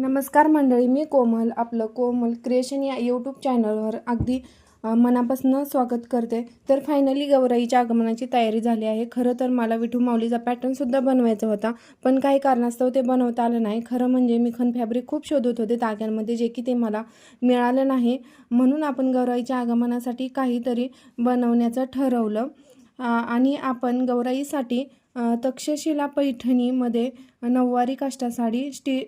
नमस्कार मंडळी मी कोमल आपलं कोमल क्रिएशन या यूट्यूब चॅनलवर अगदी मनापासून स्वागत करते. तर फायनली गौराईच्या आगमनाची तयारी झाली आहे. खरं तर मला विठू माऊलीचा पॅटर्नसुद्धा बनवायचा होता पण काही कारणास्तव ते बनवता आलं नाही. खरं म्हणजे मी खन फॅब्रिक खूप शोधत होते धाग्यांमध्ये जे की ते मला मिळालं नाही. म्हणून आपण गौराईच्या आगमनासाठी काहीतरी बनवण्याचं ठरवलं. आणि आपण गौराईसाठी तक्षशिला पैठणीमध्ये नऊवारी काष्टा साडी स्टी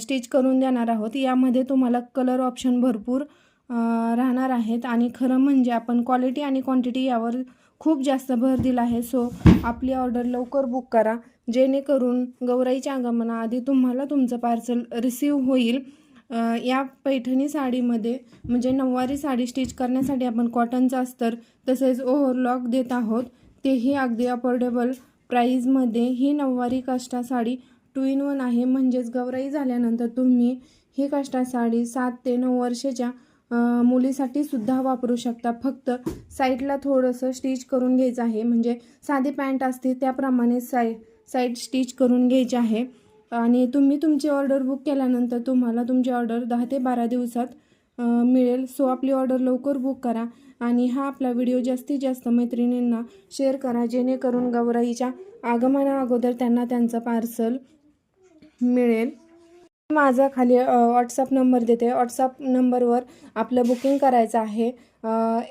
स्टिच करून देणार आहोत. यामध्ये तुम्हाला कलर ऑप्शन भरपूर राहणार आहेत. आणि खरं म्हणजे आपण क्वालिटी आणि क्वांटिटी यावर खूप जास्त भर दिला आहे. सो आपली ऑर्डर लवकर बुक करा. जेणेकरून गौराईच्या आगमनाआधी तुम्हाला तुमचं पार्सल रिसीव होईल. या पैठणी साडीमध्ये म्हणजे नऊवारी साडी स्टिच करण्यासाठी आपण कॉटनचं अस्तर तसेच ओव्हरलॉक देत आहोत. तेही अगदी अफोर्डेबल प्राईजमध्ये ही नऊवारी काष्टा साडी टू इन वन आहे. म्हणजेच गौराई झाल्यानंतर तुम्ही ही काष्टा साडी सात ते नऊ वर्षाच्या मुलीसाठी सुद्धा वापरू शकता. फक्त साईडला थोडंसं स्टिच करून घ्यायचं आहे. म्हणजे साधी पॅन्ट असते त्याप्रमाणे साई साईड स्टिच करून घ्यायची आहे. आणि तुम्ही तुमची ऑर्डर बुक केल्यानंतर तुम्हाला तुमची ऑर्डर दहा ते बारा दिवसात मिळेल. सो आपली ऑर्डर लवकर बुक करा आणि हा आपला व्हिडिओ जास्तीत जास्त मैत्रिणींना शेअर करा. जेणेकरून गौराईच्या आगमना अगोदर त्यांना त्यांचं पार्सल मिळेल. माझा खाली व्हॉट्सअप नंबर देते. व्हॉट्सअप नंबरवर आपलं बुकिंग करायचं आहे.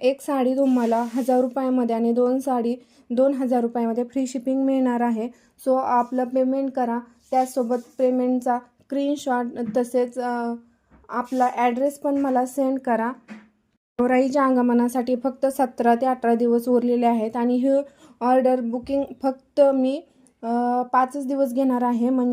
एक साडी तुम्हाला हजार रुपयामध्ये आणि दोन साडी दोन हजार रुपयामध्ये फ्री शिपिंग मिळणार आहे. सो आपलं पेमेंट करा. त्याचसोबत पेमेंटचा स्क्रीनशॉट तसेच आपला ॲड्रेस पण मला सेंड करा. गौराईच्या आगमनासाठी फक्त सतरा ते अठरा दिवस उरलेले आहेत आणि ही ऑर्डर बुकिंग फक्त मी पाचच दिवस घेणार आहे. म्हणजे